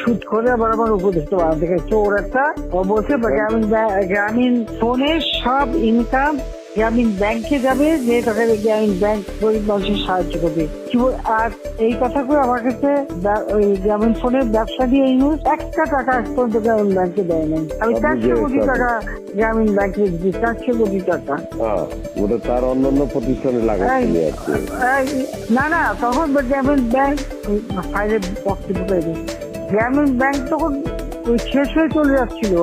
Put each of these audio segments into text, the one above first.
Shoot করে আবার আমার উপদেশটা বানাতে গেছে চোর একটা বলছে গ্রামীণ গ্রামীণ ফোনের সব ইনকাম গ্রামীণ ব্যাংকে যাবে যে টাকা গ্রামীণ ব্যাংক গরিব মানুষের সাহায্য করবে। আর এই কথা করে আমার কাছে ওই গ্রামীণ ফোনের ব্যবসা দিয়ে এই নিউজ একটা টাকা পর্যন্ত গ্রামীণ ব্যাংকে দেয় নাই। আমি চারশো কোটি টাকা গ্রামীণ ব্যাংকে দিচ্ছি চারশো কোটি টাকা। ওটা তার অন্যান্য প্রতিষ্ঠানে এই, না না তখন গ্রামীণ ব্যাংক ফাইলের বক্তব্য পেয়েছে গ্রামীণ ব্যাংক তখন শেষ হয়ে চলে যাচ্ছিল।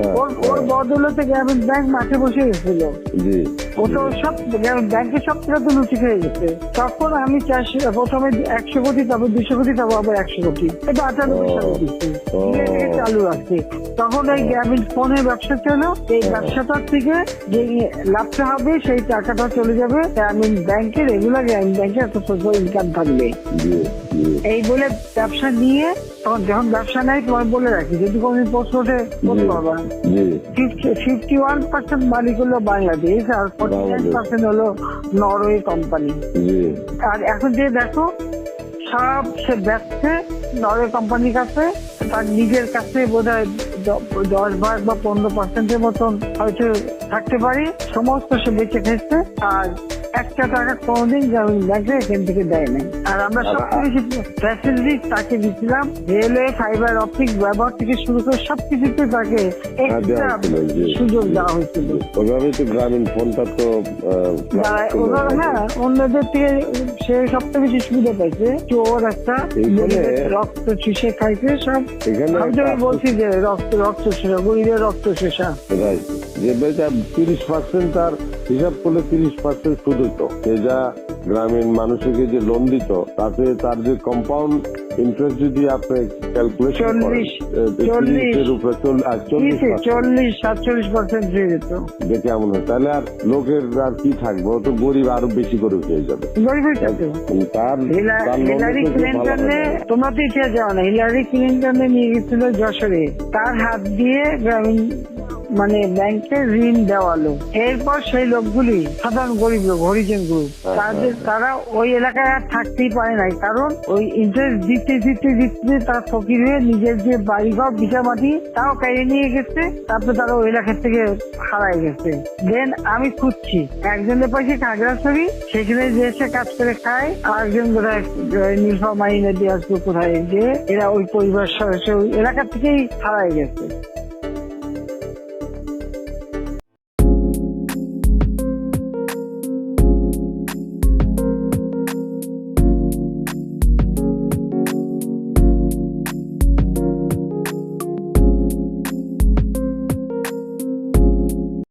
ওর ওর হ্যাঁ। বদলতে গ্রামীণ ব্যাংক মাঠে বসে গেছিল। জি। ও তো সব গ্রামীণ সব টাকা লুচি খেয়ে গেছে। তখন আমি চারশো প্রথমে একশো কোটি তারপর দুশো কোটি তারপর আবার একশো কোটি। এটা আটানব্বই সালে দিচ্ছি। ও। দিয়ে এটাকে চালু রাখছি তখন এই গ্রামীণ ফোনের ব্যবসা ছিল। এই ব্যবসাটার থেকে যে লাভটা হবে সেই টাকাটা চলে যাবে গ্রামীণ ব্যাংকে। রেগুলার গ্রামীণ ব্যাংকে একটা ইনকাম থাকবে। এই বলে ব্যবসা নিয়ে তখন যখন ব্যবসা নাই তোমার বলে রাখি যদি কোনো প্রশ্ন ওঠে বলতে পারবা ফিফটি ওয়ান পার্সেন্ট মালিক হলো বাংলাদেশ আর ফোর্টি নাইন পার্সেন্ট হলো নরওয়ে কোম্পানি আর এখন যে দেখো সব সে ব্যবসা নরওয়ে কোম্পানির কাছে তার নিজের কাছে বোধ হয় দশ ভাগ বা পনেরো পার্সেন্টের মতন হয়তো থাকতে পারি। সমস্ত সে বেঁচে খেয়েছে আর একটা টাকা কোনোদিন গ্রামীণ ব্যাংকে এখান থেকে দেয় নাই। আর আমরা সব কিছু ফ্যাসিলিটি তাকে দিচ্ছিলাম রেলওয়ে ফাইবার অপটিক ব্যবহার থেকে শুরু করে সবকিছুতে তাকে হ্যাঁ, এক্সট্রা সুযোগ দেওয়া হয়েছিল। ওইভাবেই তো গ্রামীণ ফোনটা তো হ্যাঁ অন্যদের থেকে সে সবথেকে বেশি সুবিধা পাইছে। চোর একটা রক্ত চুষে খাইছে সব। আমি বলছি যে রক্ত রক্ত শেষা গরিবের রক্ত শেষা। রাইট। যে বেটা তিরিশ পার্সেন্ট তার হিসাব করলে তিরিশ পার্সেন্ট সুদ যা গ্রামীণ মানুষকে যে লোন দিত তাতে তার যে কম্পাউন্ড ইন্টারেস্ট যদি আপনি ক্যালকুলেশন চল্লিশ, সাতচল্লিশ পার্সেন্ট যেত হয় তাহলে আর লোকের আর কি থাকবে? ও তো গরিব আরও বেশি করে হয়ে যাবে। তার হিলা- হিলারি তো ভালো ক্লিন্টনে হবে। তো ইতিহাস জানো না হিলারি ক্লিন্টনে নিয়ে গেছিল যশোরে। তার হাত দিয়ে গ্রামীণ মানে ব্যাংকে ঋণ দেওয়ালো এরপর সেই লোকগুলি সাধারণ গরিব লোক হরিজন গ্রুপ হ্যাঁ, তাদের তারা ওই এলাকায় আর থাকতেই পারে নাই। কারণ ওই ইন্টারেস্ট দিতে দিতে দিতে তারা ফকির হয়ে নিজের যে বাড়িঘর বিঘা মাটি তাও কেড়ে নিয়ে গেছে। তারপরে তারা ওই এলাকা থেকে হারাই গেছে। দেন আমি খুঁজছি। একজনের পাশে খাগড়াছড়ি সেখানে যে এসে কাজ করে খায় আর একজন বোধহয় নীলফা মাইনে দিয়ে আসবে কোথায় যে এরা ওই পরিবার সদস্য ওই এলাকা থেকেই হারাই গেছে।